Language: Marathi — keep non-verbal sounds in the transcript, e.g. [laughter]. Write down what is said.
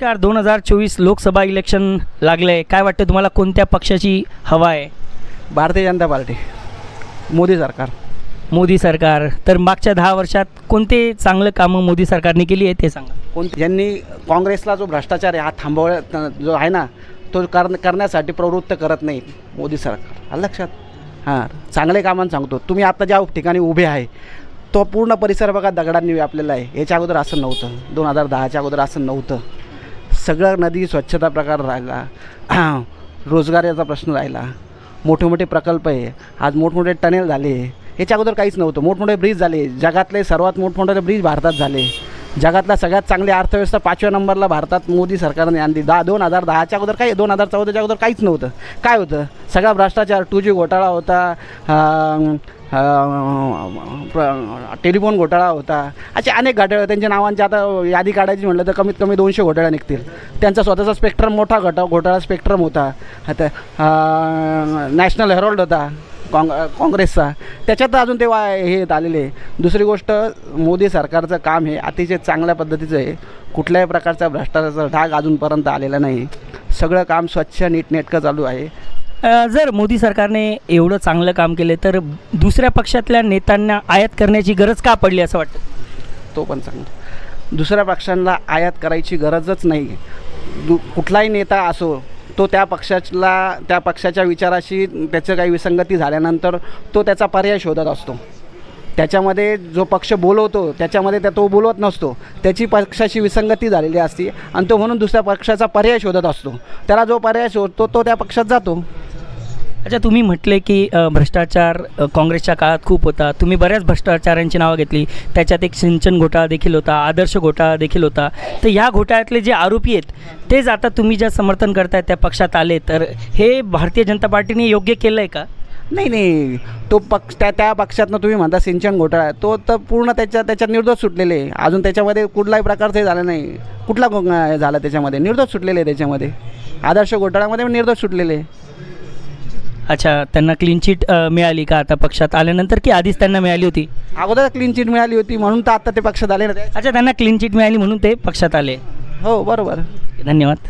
नमस्कार दोन हजार चोवीस लोकसभा इलेक्शन लागले. काय वाटतं तुम्हाला कोणत्या पक्षाची हवा आहे? भारतीय जनता पार्टी. मोदी सरकार. मोदी सरकार. तर मागच्या दहा वर्षात कोणते चांगलं कामं मोदी सरकारने केली आहे ते सांगा. कोणती? ज्यांनी काँग्रेसला जो भ्रष्टाचार आहे हा थांबवण्या जो आहे ना तो कर करण्यासाठी प्रवृत्त करत नाही मोदी सरकार. आलं लक्षात? हां चांगले कामान सांगतो. तुम्ही आता ज्या ठिकाणी उभे आहे तो पूर्ण परिसर बघा दगडांनी व्यापलेला आहे. याच्या अगोदर असं नव्हतं. दोन हजार दहाच्या अगोदर असं नव्हतं. सगळं नदी स्वच्छता प्रकार राहिला. [clears throat] रोजगाराचा प्रश्न राहिला. मोठे मोठे प्रकल्प आहे. आज मोठमोठे टनेल झाले. याच्या अगोदर काहीच नव्हतं. मोठमोठे ब्रिज झाले. जगातले सर्वात मोठमोठे ब्रिज भारतात झाले. जगातला सगळ्यात चांगली अर्थव्यवस्था पाचव्या नंबरला भारतात मोदी सरकारने आणली. दहा दोन हजार दहाच्या अगोदर काही दोन हजार चौदाच्या अगोदर काहीच नव्हतं. काय होतं? सगळा भ्रष्टाचार टू जी घोटाळा होता प्र- टेलिफोन घोटाळा होता. असे अनेक घोटाळे त्यांच्या नावांची आता यादी काढायची म्हटलं तर कमीत कमी दोनशे घोटाळ्या निघतील. त्यांचा स्वतःचा स्पेक्ट्रम मोठा घोटा घोटाळा स्पेक्ट्रम होता. आता नॅशनल हेरॉल्ड होता. काँग काँग्रेसचा. त्याच्यात अजून ते वा हे येत आलेले दुसरी गोष्ट मोदी सरकारचं काम हे अतिशय चांगल्या पद्धतीचं आहे. कुठल्याही प्रकारचा भ्रष्टाचाराचा डाग अजूनपर्यंत आलेला नाही. सगळं काम स्वच्छ नीटनेटकं चालू आहे. जर मोदी सरकारने एवढं चांगलं काम केलं तर दुसऱ्या पक्षातल्या नेत्यांना आयात करण्याची गरज का पडली असं वाटतं? तो पण सांगतो दुसऱ्या पक्षांना आयात करायची गरजच नाही. दु कुठलाही नेता असो तो त्या पक्षाला त्या पक्षाच्या विचाराशी त्याचं काही विसंगती झाल्यानंतर तो त्याचा पर्याय शोधत असतो. त्याच्यामध्ये जो पक्ष बोलवतो त्याच्यामध्ये त्या तो बोलवत नसतो. त्याची पक्षाशी विसंगती झालेली असते आणि तो म्हणून दुसऱ्या पक्षाचा पर्याय शोधत असतो. त्याला जो पर्याय शोधतो तो त्या पक्षात जातो. अच्छा तुम्ही म्हटले की भ्रष्टाचार काँग्रेसच्या काळात खूप होता. तुम्ही बऱ्याच भ्रष्टाचारांची नावं घेतली. त्याच्यात एक सिंचन घोटाळा देखील होता आदर्श घोटाळा देखील होता. तर ह्या घोटाळ्यातले जे आरोपी आहेत तेच आता तुम्ही ज्या समर्थन करताय त्या पक्षात आले. तर हे भारतीय जनता पार्टीने योग्य केलं आहे का? नाही नाही. तो पक्ष त्या त्या पक्षातनं तुम्ही म्हणता सिंचन घोटाळा. तो तर पूर्ण त्याच्या त्याच्यात निर्दोष सुटलेले आहे. अजून त्याच्यामध्ये कुठलाही प्रकारचं झालं नाही. कुठला झाला त्याच्यामध्ये? निर्दोष सुटलेले आहे त्याच्यामध्ये. आदर्श घोटाळ्यामध्ये निर्दोष सुटलेले आहे. अच्छा त्यांना क्लीन चिट मिळाली का आता पक्षात? आल्यानंतर की आधीच त्यांना मिळाली होती? अगोदर क्लीन चिट मिळाली होती म्हणून तर आता ते पक्षात आले ना ते. अच्छा त्यांना क्लीन चिट मिळाली म्हणून ते पक्षात आले. हो बरोबर. धन्यवाद.